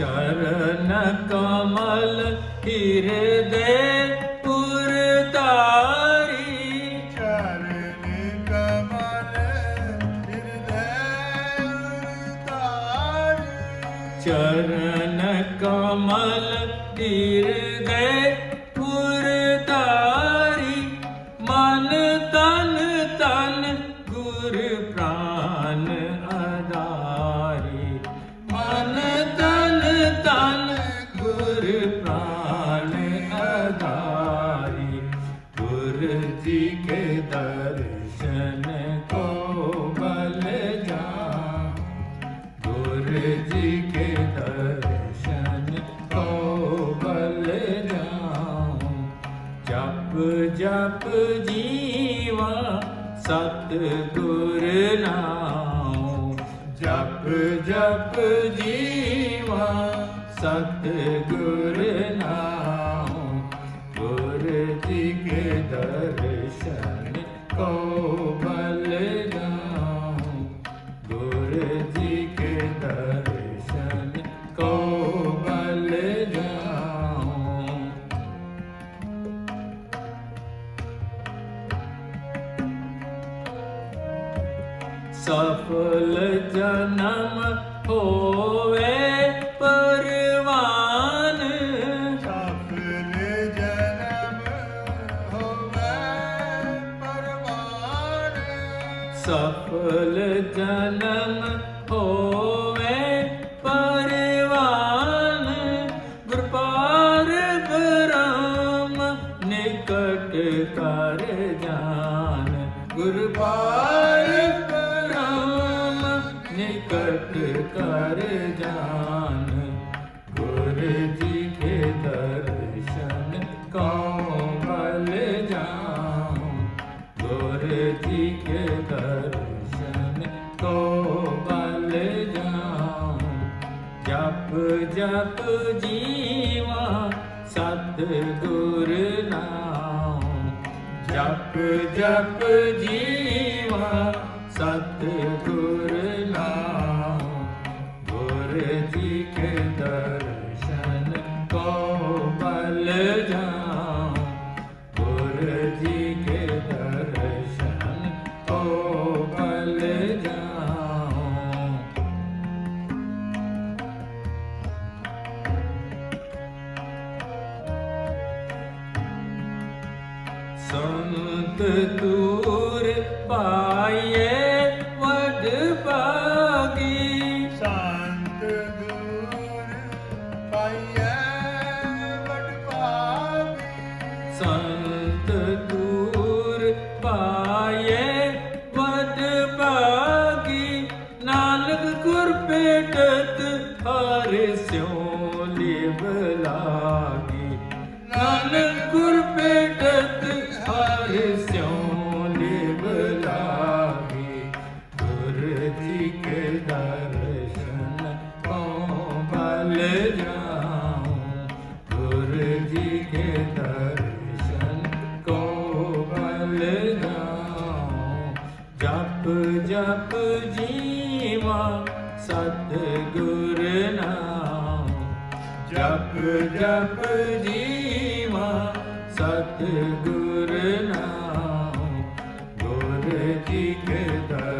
ਚਰਨ ਕਮਲ ਹਿਰਦੇ ਪੁਰ ਤਾਰੀ ਚਰਨ ਕਮਲ ਹਿਰਦੈ ਉਤਾਰੀ ਚਰਨ ਕਮਲ ਹਿਰਦੇ ਗੁਰ ਜੀ ਕੇ ਦਰਸ਼ਨ ਕੋ ਬਲ ਜਾ ਗੁਰ ਜੀ ਕੇ ਦਰਸ਼ਨ ਕੋ ਬਲ ਜਾਉ ਜਪ ਜਪ ਜੀਵਾ ਸਤ ਗੁਰ ਨਾਮ ਜਪ ਜਪ ਜੀਵਾ ਸਤ ਗੁਰ ਸਫਲ ਜਨਮ ਹੋਵੇ ਪਰਵਾਨ। ਸਫਲ ਜਨਮ ਹੋਵੇ ਪਰਵਾਨ। ਸਫਲ ਜਨਮ ਹੋਵੇ ਪਰਵਾਨ। ਗੁਰਪਾਰ ਬ੍ਰਹਮ ਨਿਕਟ ਕਰ ਜਾਨ। ਗੁਰਪਾਰ ਨਿਕਟ ਕਰ ਜਾਨ। ਗੁਰ ਜੀ ਕੇ ਦਰਸ਼ਨ ਕਉ ਬਲ ਜਾਉ। ਗੁਰ ਜੀ ਕੇ ਦਰਸ਼ਨ ਕੋ ਬਲ ਜਾਉ। ਜਪ ਜਪ ਜੀਵਾ ਸਤ ਗੁਰ ਨਾਮ ਜਪ ਜਪ ਜੀਵਾ ਸਤ ਕੋ ਬਲ ਜਾਉ ਗੁਰ ਜੀ ਕੇ ਦਰਸ਼ਨ ਕੋ ਬਲ ਜਾਉ ਸੰਤ ਦੂਰ ਭੇਟਤ ਹਰ ਸਿਉ ਲਿਵ ਲਾਗੀ। ਨਾਨਕ ਗੁਰ ਭੇਟਤ ਹਰ ਸਿਉ ਲਿਵ ਲਾਗੀ। ਗੁਰ ਜੀ ਕੇ ਦਰਸ਼ਨ ਕੋ ਬਲ ਜਾਉ। ਗੁਰ ਜੀ ਕੇ ਦਰਸ਼ਨ ਕੋ ਬਲ ਜਾਉ। ਜਪ ਜਪ ਜੀਵਾ ਸਤ ਗੁਰ ਨਾਮ ਜਪ ਜਪ ਜੀਵਾ ਸਤ ਗੁਰ ਨਾਮ ਗੁਰ ਜੀ ਕੇ ਦਰਸ਼ਨ